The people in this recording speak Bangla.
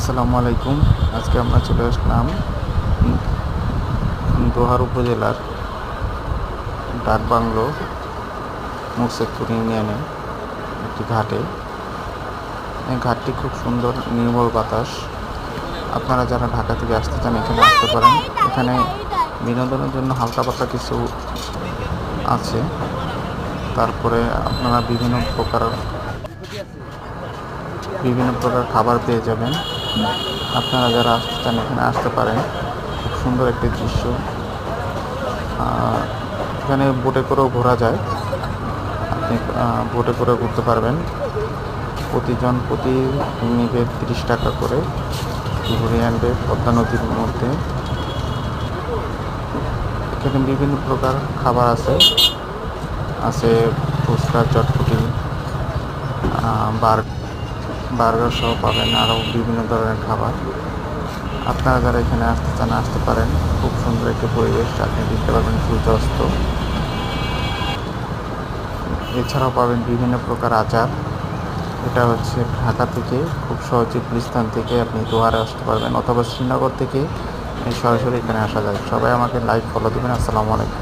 আসসালামু আলাইকুম। আজকে আমরা চলে আসলাম দোহার উপজেলার ডাকবাংলো মুর্শেদপুর ইউনিয়নে একটি ঘাটে। ঘাটটি খুব সুন্দর, নির্মল বাতাস। আপনারা যারা ঢাকা থেকে আসতে চান, এখানে আসতে পারেন। এখানে বিনোদনের জন্য হালকা পাতলা কিছু আছে। তারপরে আপনারা বিভিন্ন প্রকার বিভিন্ন প্রকার খাবার পেয়ে যাবেন। আপনারা যারা আসতে চান এখানে আসতে পারেন। খুব সুন্দর একটি দৃশ্য। এখানে বোটে করেও ঘোরা যায়। আপনি বোটে করে ঘুরতে পারবেন। প্রতিজন প্রতি নেবে তিরিশ টাকা করে ঘুরিয়ে আনবে পদ্মা নদীর মধ্যে। এখানে বিভিন্ন প্রকার খাবার আছে। আছে ফুচকা, চটপটি বার বার্গার সহ পাবেন আরও বিভিন্ন ধরনের খাবার। আপনারা যারা এখানে আসতে চান, আসতে পারেন। খুব সুন্দর একটি পরিবেশ, আপনি দেখতে পাবেন সূর্যাস্ত। এছাড়াও পাবেন বিভিন্ন প্রকার আচার। এটা হচ্ছে ঢাকা থেকে, খুব সহজে গুলিস্তান থেকে আপনি দোয়ারে আসতে পারবেন অথবা শ্রীনগর থেকে সরাসরি এখানে আসা যায়। সবাই আমাকে লাইক ফলো দেবেন। আসসালামু আলাইকুম।